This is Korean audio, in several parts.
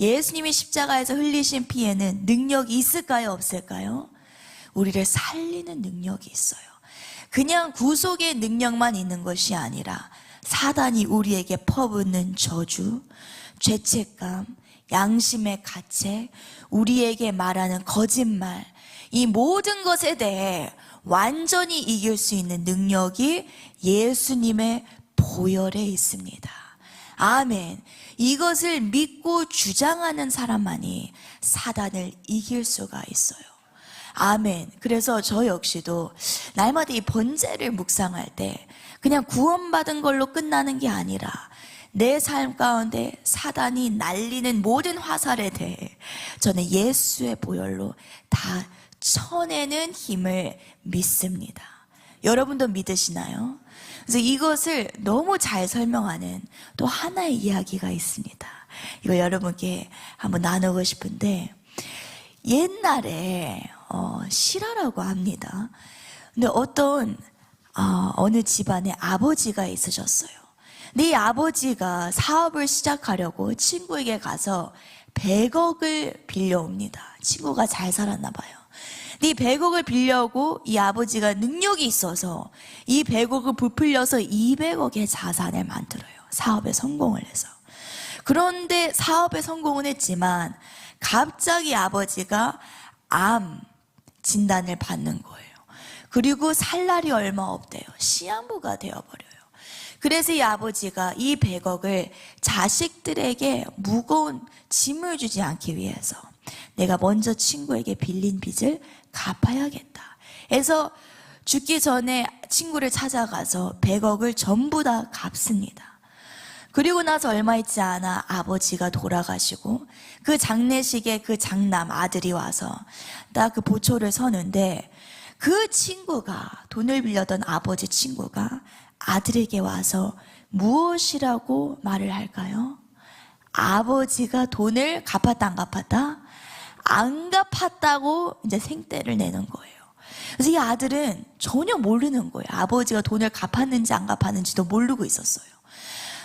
예수님이 십자가에서 흘리신 피에는 능력이 있을까요? 없을까요? 우리를 살리는 능력이 있어요. 그냥 구속의 능력만 있는 것이 아니라 사단이 우리에게 퍼붓는 저주, 죄책감, 양심의 가책, 우리에게 말하는 거짓말, 이 모든 것에 대해 완전히 이길 수 있는 능력이 예수님의 보혈에 있습니다. 아멘. 이것을 믿고 주장하는 사람만이 사단을 이길 수가 있어요. 아멘. 그래서 저 역시도 날마다 이 번제를 묵상할 때 그냥 구원받은 걸로 끝나는 게 아니라 내 삶 가운데 사단이 날리는 모든 화살에 대해 저는 예수의 보혈로 다 쳐내는 힘을 믿습니다. 여러분도 믿으시나요? 그래서 이것을 너무 잘 설명하는 또 하나의 이야기가 있습니다. 이거 여러분께 한번 나누고 싶은데 옛날에 어, 실화라고 합니다. 근데 어떤 어, 어느 집안에 아버지가 있으셨어요. 이 아버지가 사업을 시작하려고 친구에게 가서 100억을 빌려옵니다. 친구가 잘 살았나 봐요. 이 100억을 빌려오고 이 아버지가 능력이 있어서 이 100억을 부풀려서 200억의 자산을 만들어요. 사업에 성공을 해서. 그런데 사업에 성공은 했지만 갑자기 아버지가 암 진단을 받는 거예요. 그리고 살 날이 얼마 없대요. 시한부가 되어버려요. 그래서 이 아버지가 이 100억을 자식들에게 무거운 짐을 주지 않기 위해서 내가 먼저 친구에게 빌린 빚을 갚아야겠다. 해서 죽기 전에 친구를 찾아가서 100억을 전부 다 갚습니다. 그리고 나서 얼마 있지 않아 아버지가 돌아가시고 그 장례식에 그 장남 아들이 와서 나 그 보초를 서는데 그 친구가 돈을 빌려던 아버지 친구가 아들에게 와서 무엇이라고 말을 할까요? 아버지가 돈을 갚았다 안 갚았다? 안 갚았다고 이제 생떼를 내는 거예요. 그래서 이 아들은 전혀 모르는 거예요. 아버지가 돈을 갚았는지 안 갚았는지도 모르고 있었어요.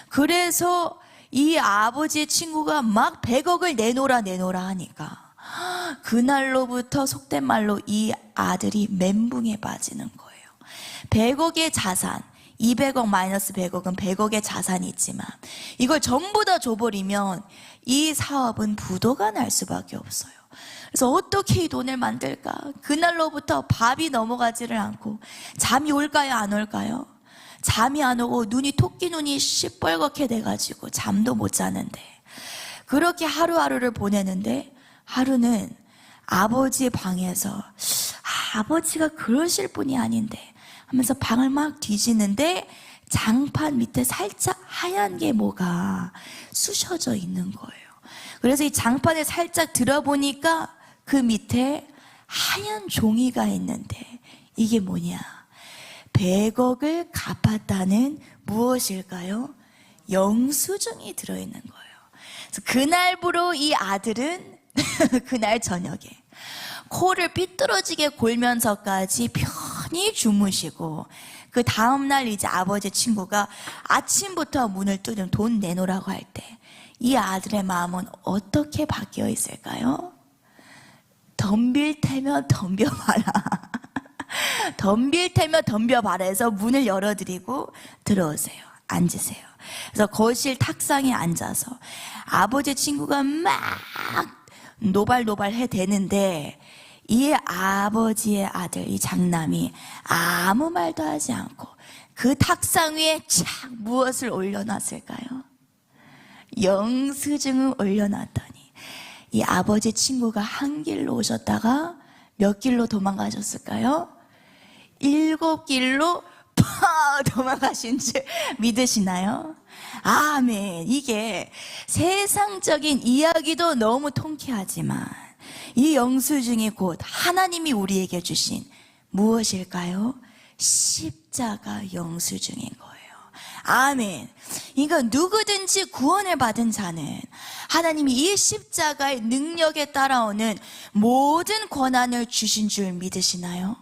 그래서 이 아버지의 친구가 막 100억을 내놓으라 내놓으라 하니까 그날로부터 속된 말로 이 아들이 멘붕에 빠지는 거예요. 100억의 자산, 200억 마이너스 100억은 100억의 자산이 있지만 이걸 전부 다 줘버리면 이 사업은 부도가 날 수밖에 없어요. 그래서 어떻게 이 돈을 만들까? 그날로부터 밥이 넘어가지를 않고 잠이 올까요? 안 올까요? 잠이 안 오고 눈이 토끼 눈이 시뻘겋게 돼가지고 잠도 못 자는데 그렇게 하루하루를 보내는데 하루는 아버지의 방에서 아, 아버지가 그러실 분이 아닌데 하면서 방을 막 뒤지는데 장판 밑에 살짝 하얀 게 뭐가 쑤셔져 있는 거예요. 그래서 이 장판을 살짝 들어보니까 그 밑에 하얀 종이가 있는데 이게 뭐냐? 100억을 갚았다는 무엇일까요? 영수증이 들어있는 거예요. 그날부로 이 아들은 그날 저녁에 코를 삐뚤어지게 골면서까지 편히 주무시고 그 다음날 이제 아버지 친구가 아침부터 문을 뚫으면 돈 내놓으라고 할 때 이 아들의 마음은 어떻게 바뀌어 있을까요? 덤빌 테면 덤벼봐라. 덤빌 테면 덤벼봐라 해서 문을 열어드리고 들어오세요. 앉으세요. 그래서 거실 탁상에 앉아서 아버지 친구가 막 노발노발 해대는데 이 아버지의 아들, 이 장남이 아무 말도 하지 않고 그 탁상 위에 착 무엇을 올려놨을까요? 영수증을 올려놨더니 이 아버지 친구가 한 길로 오셨다가 몇 길로 도망가셨을까요? 일곱 길로 팍 도망가신 줄 믿으시나요? 아멘. 이게 세상적인 이야기도 너무 통쾌하지만 이 영수증이 곧 하나님이 우리에게 주신 무엇일까요? 십자가 영수증인 거예요. 아멘. 이거 누구든지 구원을 받은 자는 하나님이 이 십자가의 능력에 따라오는 모든 권한을 주신 줄 믿으시나요?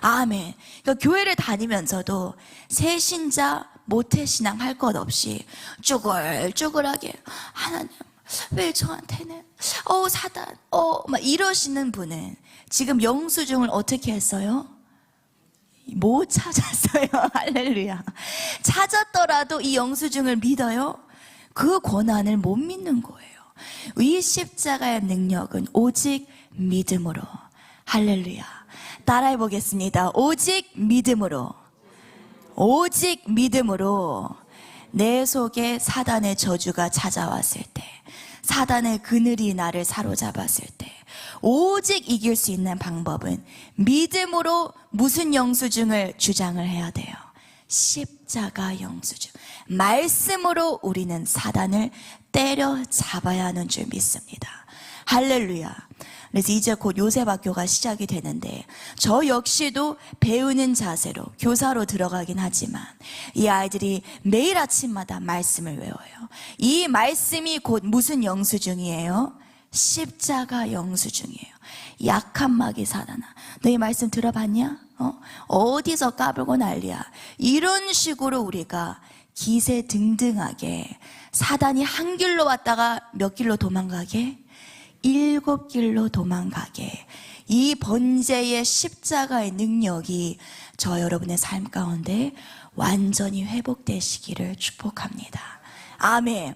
아멘. 그러니까 교회를 다니면서도 새 신자 모태 신앙 할 것 없이 쭈글쭈글하게 하나님 왜 저한테는 어 사단 어막 이러시는 분은 지금 영수증을 어떻게 했어요? 못 찾았어요. 할렐루야. 찾았더라도 이 영수증을 믿어요? 그 권한을 못 믿는 거예요. 이 십자가의 능력은 오직 믿음으로. 할렐루야. 따라해 보겠습니다. 오직 믿음으로. 오직 믿음으로 내 속에 사단의 저주가 찾아왔을 때, 사단의 그늘이 나를 사로잡았을 때, 오직 이길 수 있는 방법은 믿음으로 무슨 영수증을 주장을 해야 돼요. 십자가 영수증. 말씀으로 우리는 사단을 때려 잡아야 하는 줄 믿습니다. 할렐루야. 그래서 이제 곧 요셉 학교가 시작이 되는데 저 역시도 배우는 자세로 교사로 들어가긴 하지만 이 아이들이 매일 아침마다 말씀을 외워요. 이 말씀이 곧 무슨 영수증이에요? 십자가 영수증이에요. 약한 마귀 사단아. 너이 말씀 들어봤냐? 어? 어디서 까불고 난리야. 이런 식으로 우리가 기세 등등하게 사단이 한 길로 왔다가 몇 길로 도망가게? 일곱 길로 도망가게. 이 번제의 십자가의 능력이 저 여러분의 삶 가운데 완전히 회복되시기를 축복합니다. 아멘.